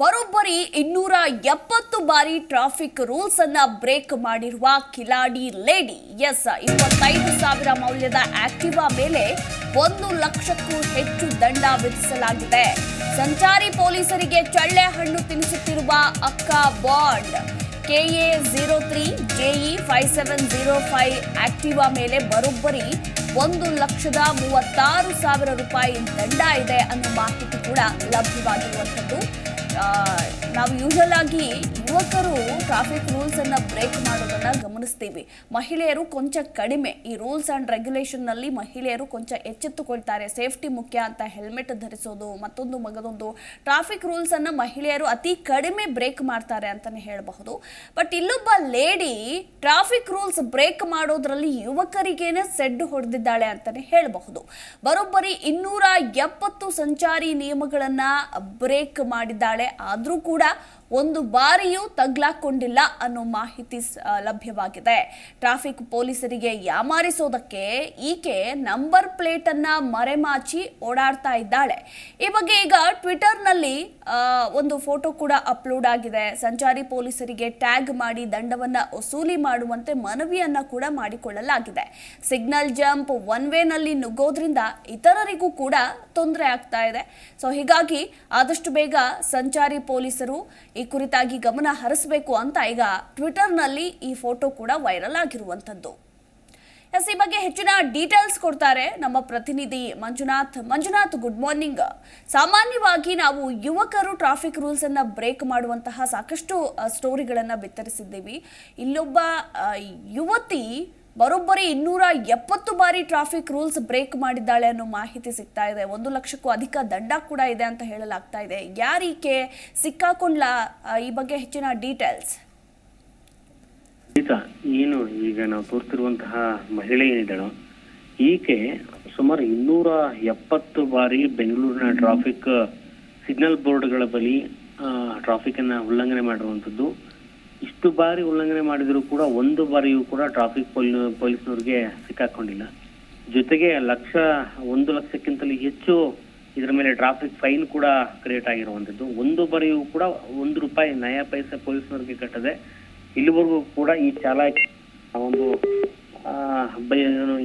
ಬರೋಬ್ಬರಿ ಇನ್ನೂರ ಎಪ್ಪತ್ತು ಬಾರಿ ಟ್ರಾಫಿಕ್ ರೂಲ್ಸ್ ಅನ್ನ ಬ್ರೇಕ್ ಮಾಡಿರುವ ಕಿಲಾಡಿ ಲೇಡಿ ಎಸ್ ಇಪ್ಪತ್ತೈದು ಸಾವಿರ ಮೌಲ್ಯದ ಆಕ್ಟಿವಾ ಮೇಲೆ ಒಂದು ಲಕ್ಷಕ್ಕೂ ಹೆಚ್ಚು ದಂಡ ವಿಧಿಸಲಾಗಿದೆ. ಸಂಚಾರಿ ಪೊಲೀಸರಿಗೆ ಚಳ್ಳೆ ಹಣ್ಣು ತಿನ್ನಿಸುತ್ತಿರುವ ಅಕ್ಕ bond KA zero three JE five seven zero five Activa ಮೇಲೆ ಬರೋಬ್ಬರಿ ಒಂದು ಲಕ್ಷದ ಮೂವತ್ತಾರು ಸಾವಿರ ರೂಪಾಯಿ ದಂಡ ಇದೆ ಅನ್ನೋ ಮಾಹಿತಿ ಕೂಡ ಲಭ್ಯವಾಗಿರುವಂಥದ್ದು. ನಾವು ಯೂಶಲ್ ಆಗಿ ಯುವಕರು ಟ್ರಾಫಿಕ್ ರೂಲ್ಸ್ ಅನ್ನ ಬ್ರೇಕ್ ಮಾಡೋದನ್ನ ಗಮನಿಸ್ತೀವಿ. ಮಹಿಳೆಯರು ಕೊಂಚ ಕಡಿಮೆ. ಈ ರೂಲ್ಸ್ ಅಂಡ್ ರೆಗ್ಯುಲೇಷನ್ನಲ್ಲಿ ಮಹಿಳೆಯರು ಕೊಂಚ ಎಚ್ಚೆತ್ತುಕೊಳ್ತಾರೆ. ಸೇಫ್ಟಿ ಮುಖ್ಯ ಅಂತ ಹೆಲ್ಮೆಟ್ ಧರಿಸೋದು, ಮತ್ತೊಂದು ಮಗದೊಂದು ಟ್ರಾಫಿಕ್ ರೂಲ್ಸ್ ಅನ್ನ ಮಹಿಳೆಯರು ಅತಿ ಕಡಿಮೆ ಬ್ರೇಕ್ ಮಾಡ್ತಾರೆ ಅಂತಾನೆ ಹೇಳಬಹುದು. ಬಟ್ ಇಲ್ಲೊಬ್ಬ ಲೇಡಿ ಟ್ರಾಫಿಕ್ ರೂಲ್ಸ್ ಬ್ರೇಕ್ ಮಾಡೋದ್ರಲ್ಲಿ ಯುವಕರಿಗೇನೆ ಸೆಡ್ಡು ಹೊಡೆದಿದ್ದಾಳೆ ಅಂತಾನೆ ಹೇಳಬಹುದು. ಬರೋಬ್ಬರಿ ಇನ್ನೂರ ಎಪ್ಪತ್ತು ಸಂಚಾರಿ ನಿಯಮಗಳನ್ನ ಬ್ರೇಕ್ ಮಾಡಿದ್ದಾಳೆ. ಆದ್ರೂ ಕೂಡ ಒಂದು ಬಾರಿಯೂ ತಗ್ಲಾಕೊಂಡಿಲ್ಲ ಅನ್ನೋ ಮಾಹಿತಿ ಲಭ್ಯವಾಗಿದೆ. ಟ್ರಾಫಿಕ್ ಪೊಲೀಸರಿಗೆ ಯಾಮಾರಿಸೋದಕ್ಕೆ ಈಕೆ ನಂಬರ್ ಪ್ಲೇಟ್ ಅನ್ನ ಮರೆಮಾಚಿ ಓಡಾಡ್ತಾ ಇದ್ದಾಳೆ. ಈ ಬಗ್ಗೆ ಈಗ ಟ್ವಿಟರ್ನಲ್ಲಿ ಒಂದು ಫೋಟೋ ಕೂಡ ಅಪ್ಲೋಡ್ ಆಗಿದೆ. ಸಂಚಾರಿ ಪೊಲೀಸರಿಗೆ ಟ್ಯಾಗ್ ಮಾಡಿ ದಂಡವನ್ನ ವಸೂಲಿ ಮಾಡುವಂತೆ ಮನವಿಯನ್ನ ಕೂಡ ಮಾಡಿಕೊಳ್ಳಲಾಗಿದೆ. ಸಿಗ್ನಲ್ ಜಂಪ್ ಒನ್ ವೇನಲ್ಲಿ ನುಗ್ಗೋದ್ರಿಂದ ಇತರರಿಗೂ ಕೂಡ ತೊಂದರೆ ಆಗ್ತಾ ಇದೆ. ಸೊ, ಹೀಗಾಗಿ ಆದಷ್ಟು ಬೇಗ ಸಂಚಾರಿ ಪೊಲೀಸರು ಈ ಕುರಿತಾಗಿ ಗಮನ ಹರಿಸಬೇಕು ಅಂತ ಈಗ ಟ್ವಿಟರ್ನಲ್ಲಿ ಈ ಫೋಟೋ ಕೂಡ ವೈರಲ್ ಆಗಿರುವಂಥದ್ದು. ಎಸ್ ಈ ಬಗ್ಗೆ ಹೆಚ್ಚಿನ ಡೀಟೇಲ್ಸ್ ಕೊಡ್ತಾರೆ ನಮ್ಮ ಪ್ರತಿನಿಧಿ ಮಂಜುನಾಥ್. Manjunath, good morning. ಸಾಮಾನ್ಯವಾಗಿ ನಾವು ಯುವಕರು ಟ್ರಾಫಿಕ್ ರೂಲ್ಸ್ ಅನ್ನ ಬ್ರೇಕ್ ಮಾಡುವಂತಹ ಸಾಕಷ್ಟು ಸ್ಟೋರಿಗಳನ್ನು ಬಿತ್ತರಿಸಿದ್ದೀವಿ. ಇಲ್ಲೊಬ್ಬ ಯುವತಿ ಬರೋಬ್ಬರಿ ಇನ್ನೂರ ಎಪ್ಪತ್ತು ಬಾರಿ ಟ್ರಾಫಿಕ್ ರೂಲ್ಸ್ ಬ್ರೇಕ್ ಮಾಡಿದ್ದಾಳೆ ಅನ್ನೋ ಮಾಹಿತಿ ಸಿಗ್ತಾ ಇದೆ. ಒಂದು ಲಕ್ಷಕ್ಕೂ ಅಧಿಕ ದಂಡ ಕೂಡ ಇದೆ ಅಂತ ಹೇಳಲಾಗ್ತಾ ಇದೆ. ಯಾರೀಕೆ ಸಿಕ್ಕಾಕೊಂಡ್ಲ? ಈ ಬಗ್ಗೆ ಹೆಚ್ಚಿನ ಡೀಟೇಲ್ಸ್ ಏನು ಈಗ ನಾವು ತೋರ್ತಿರುವಂತಹ ಮಹಿಳೆ ಏನಿದ್ದಾಳೋ, ಈಕೆ ಸುಮಾರು ಇನ್ನೂರ ಎಪ್ಪತ್ತು ಬಾರಿ ಬೆಂಗಳೂರಿನ ಟ್ರಾಫಿಕ್ ಸಿಗ್ನಲ್ ಬೋರ್ಡ್ಗಳ ಬಳಿ ಟ್ರಾಫಿಕ್ ಅನ್ನ ಉಲ್ಲಂಘನೆ ಮಾಡಿರುವಂತದ್ದು ಇಷ್ಟು ಬಾರಿ ಉಲ್ಲಂಘನೆ ಮಾಡಿದ್ರು ಕೂಡ ಒಂದು ಬಾರಿಯೂ ಕೂಡ ಟ್ರಾಫಿಕ್ ಪೊಲೀಸ್ನವ್ರಿಗೆ ಸಿಕ್ಕಾಕೊಂಡಿಲ್ಲ. ಜೊತೆಗೆ ಲಕ್ಷ, ಒಂದು ಲಕ್ಷಕ್ಕಿಂತಲೂ ಹೆಚ್ಚು ಇದರ ಮೇಲೆ ಟ್ರಾಫಿಕ್ ಫೈನ್ ಕೂಡ ಕ್ರಿಯೇಟ್ ಆಗಿರುವಂತದ್ದು ಒಂದು ಬಾರಿಯೂ ಕೂಡ ಒಂದು ರೂಪಾಯಿ ನಯ ಪೈಸೆ ಪೊಲೀಸ್ನವ್ರಿಗೆ ಕಟ್ಟದೆ ಇಲ್ಲಿವರೆಗೂ ಕೂಡ ಈ ಚಾಲಕ ಒಂದು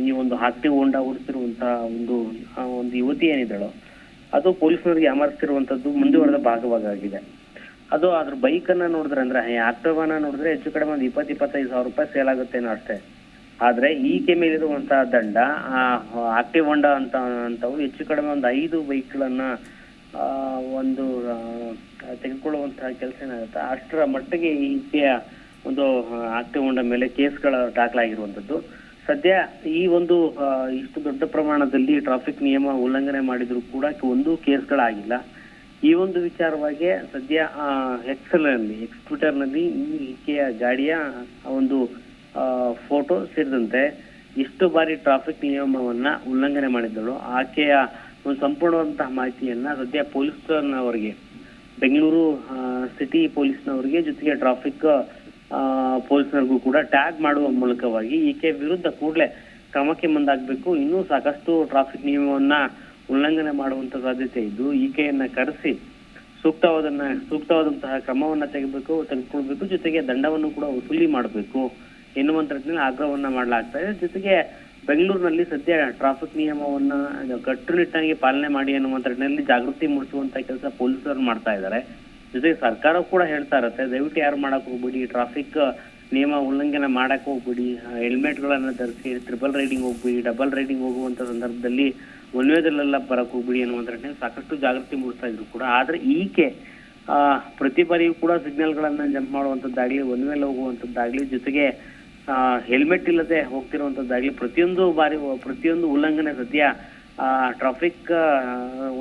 ಈ ಒಂದು ಆಕ್ಟಿವ್ ಹೊಂಡ ಓಡಿಸಿರುವಂತಹ ಒಂದು ಒಂದು ಯುವತಿ ಏನಿದ್ದಾಳೋ, ಅದು ಪೊಲೀಸ್ನವರಿಗೆ ಯಾಮಾರಿಸ್ತಿರುವಂತದ್ದು ಮುಂದುವರೆದ ಭಾಗವಾಗಿದೆ. ಅದು ಅದ್ರ ಬೈಕ್ ಅನ್ನ ನೋಡಿದ್ರೆ ಅಂದ್ರೆ ಆಕ್ಟಿವಾನ ನೋಡಿದ್ರೆ ಹೆಚ್ಚು ಕಡಿಮೆ ಒಂದು ಇಪ್ಪತ್ತು, ಇಪ್ಪತ್ತೈದು ಸಾವಿರ ರೂಪಾಯಿ ಸೇಲ್ ಆಗುತ್ತೇನೋ ಅಷ್ಟೇ. ಆದ್ರೆ ಈಕೆ ಮೇಲಿರುವಂತಹ ದಂಡ ಆಕ್ಟಿವ್ ಹೊಂಡ ಅಂತ, ಅಂತವು ಹೆಚ್ಚು ಕಡಿಮೆ ಒಂದು ಐದು ಬೈಕ್ಗಳನ್ನು ಒಂದು ತೆಗೆದುಕೊಳ್ಳುವಂತಹ ಕೆಲಸ ಏನಾಗುತ್ತೆ? ಅಷ್ಟರ ಮಟ್ಟಿಗೆ ಈಕೆಯ ಒಂದು ಆಕ್ಟಿವ್ ಹೊಂಡ ಮೇಲೆ ಕೇಸ್ಗಳ ದಾಖಲಾಗಿರುವಂತದ್ದು. ಸದ್ಯ ಈ ಒಂದು ಇಷ್ಟು ದೊಡ್ಡ ಪ್ರಮಾಣದಲ್ಲಿ ಟ್ರಾಫಿಕ್ ನಿಯಮ ಉಲ್ಲಂಘನೆ ಮಾಡಿದ್ರು ಕೂಡ ಒಂದು ಕೇಸ್ಗಳಾಗಿಲ್ಲ. ಈ ಒಂದು ವಿಚಾರವಾಗಿ ಸದ್ಯ ಎಕ್ಸೆಲ್ನಲ್ಲಿ ನಲ್ಲಿ ಈ ಈಕೆಯ ಗಾಡಿಯ ಒಂದು ಫೋಟೋ ಸೇರಿದಂತೆ ಎಷ್ಟು ಬಾರಿ ಟ್ರಾಫಿಕ್ ನಿಯಮವನ್ನ ಉಲ್ಲಂಘನೆ ಮಾಡಿದ್ದಳು. ಆಕೆಯ ಒಂದು ಸಂಪೂರ್ಣವಾದಂತಹ ಮಾಹಿತಿಯನ್ನ ಸದ್ಯ ಪೊಲೀಸ್ನವರಿಗೆ, ಬೆಂಗಳೂರು ಸಿಟಿ ಪೊಲೀಸ್ನವರಿಗೆ ಜೊತೆಗೆ ಟ್ರಾಫಿಕ್ ಪೊಲೀಸ್ನವರಿಗೂ ಕೂಡ ಟ್ಯಾಗ್ ಮಾಡುವ ಮೂಲಕವಾಗಿ ಈಕೆ ವಿರುದ್ಧ ಕೂಡಲೇ ಕ್ರಮಕ್ಕೆ ಮುಂದಾಗಬೇಕು. ಇನ್ನೂ ಸಾಕಷ್ಟು ಟ್ರಾಫಿಕ್ ನಿಯಮವನ್ನ ಉಲ್ಲಂಘನೆ ಮಾಡುವಂತ ಸಾಧ್ಯತೆ ಇದ್ದು, ಈಕೆಯನ್ನ ಕರೆಸಿ ಸೂಕ್ತವಾದನ್ನ, ಸೂಕ್ತವಾದಂತಹ ಕ್ರಮವನ್ನ ತೆಗೆಬೇಕು, ತೆಗೆದುಕೊಳ್ಬೇಕು. ಜೊತೆಗೆ ದಂಡವನ್ನು ಕೂಡ ವಸೂಲಿ ಮಾಡಬೇಕು. ಎನ್ನುವಂತ ರೀತಿಯಲ್ಲಿ ಆಗ್ರಹವನ್ನ ಮಾಡಲಾಗ್ತಾ ಇದೆ. ಜೊತೆಗೆ ಬೆಂಗಳೂರಿನಲ್ಲಿ ಸದ್ಯ ಟ್ರಾಫಿಕ್ ನಿಯಮವನ್ನ ಕಟ್ಟುನಿಟ್ಟಾಗಿ ಪಾಲನೆ ಮಾಡಿ ಅನ್ನುವಂತ ನಿಟ್ಟಿನಲ್ಲಿ ಜಾಗೃತಿ ಮೂಡಿಸುವಂತ ಕೆಲಸ ಪೊಲೀಸರು ಮಾಡ್ತಾ ಇದ್ದಾರೆ. ಜೊತೆಗೆ ಸರ್ಕಾರ ಕೂಡ ಹೇಳ್ತಾ ಇರತ್ತೆ, ದಯವಿಟ್ಟು ಯಾರು ಮಾಡಕ್ ಹೋಗ್ಬೇಡಿ ಟ್ರಾಫಿಕ್ ನಿಯಮ ಉಲ್ಲಂಘನೆ ಮಾಡಕ್ ಹೋಗ್ಬಿಡಿ. ಹೆಲ್ಮೆಟ್ ಗಳನ್ನ ಧರಿಸಿ ಟ್ರಿಪಲ್ ರೈಡಿಂಗ್ ಹೋಗ್ಬಿಡಿ ಡಬಲ್ ರೈಡಿಂಗ್ ಹೋಗುವಂತ ಸಂದರ್ಭದಲ್ಲಿ ಒನ್ವೇದಲ್ಲೆಲ್ಲ ಬರಕ್ ಹೋಗ್ಬಿಡಿ ನಿಟ್ಟಿನಲ್ಲಿ ಸಾಕಷ್ಟು ಜಾಗೃತಿ ಮೂಡಿಸ್ತಾ ಇದ್ರು ಕೂಡ. ಆದ್ರೆ ಈಕೆ ಪ್ರತಿ ಬಾರಿಯೂ ಕೂಡ ಸಿಗ್ನಲ್ ಗಳನ್ನ ಜಂಪ್ ಮಾಡುವಂತದ್ದಾಗ್ಲಿ ಒನ್ ವೇಲ್ ಹೋಗುವಂತದ್ದಾಗ್ಲಿ ಜೊತೆಗೆ ಹೆಲ್ಮೆಟ್ ಇಲ್ಲದೆ ಹೋಗ್ತಿರುವಂತದ್ದಾಗ್ಲಿ ಪ್ರತಿಯೊಂದು ಬಾರಿ, ಪ್ರತಿಯೊಂದು ಉಲ್ಲಂಘನೆ ಸದ್ಯ ಟ್ರಾಫಿಕ್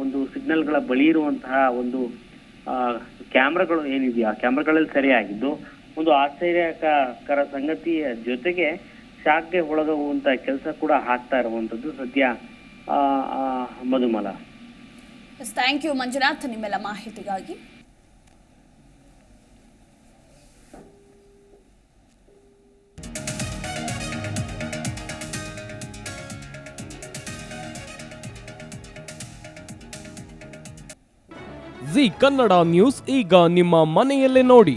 ಒಂದು ಸಿಗ್ನಲ್ಗಳ ಬಳಿ ಇರುವಂತಹ ಒಂದು ಕ್ಯಾಮ್ರಾಗಳು ಏನಿದೆಯಾ ಕ್ಯಾಮ್ರಾಗಳಲ್ಲಿ ಸರಿಯಾಗಿದ್ದು ಒಂದು ಆಶ್ಚರ್ಯಕರ ಸಂಗತಿಯ ಜೊತೆಗೆ ಶಾಕ್ಗೆ ಒಳಗುವಂತ ಕೆಲಸ ಕೂಡ ಆಗ್ತಾ ಇರುವಂತದ್ದು ಸದ್ಯ ಆ ಆ, ಮಧುಮಲ. ಥ್ಯಾಂಕ್ ಯು ಮಂಜುನಾಥ್ ನಿಮ್ಮೆಲ್ಲ ಮಾಹಿತಿಗಾಗಿ. ಜಿ ಕನ್ನಡ ನ್ಯೂಸ್ ಈಗ ನಿಮ್ಮ ಮನೆಯಲ್ಲೇ ನೋಡಿ.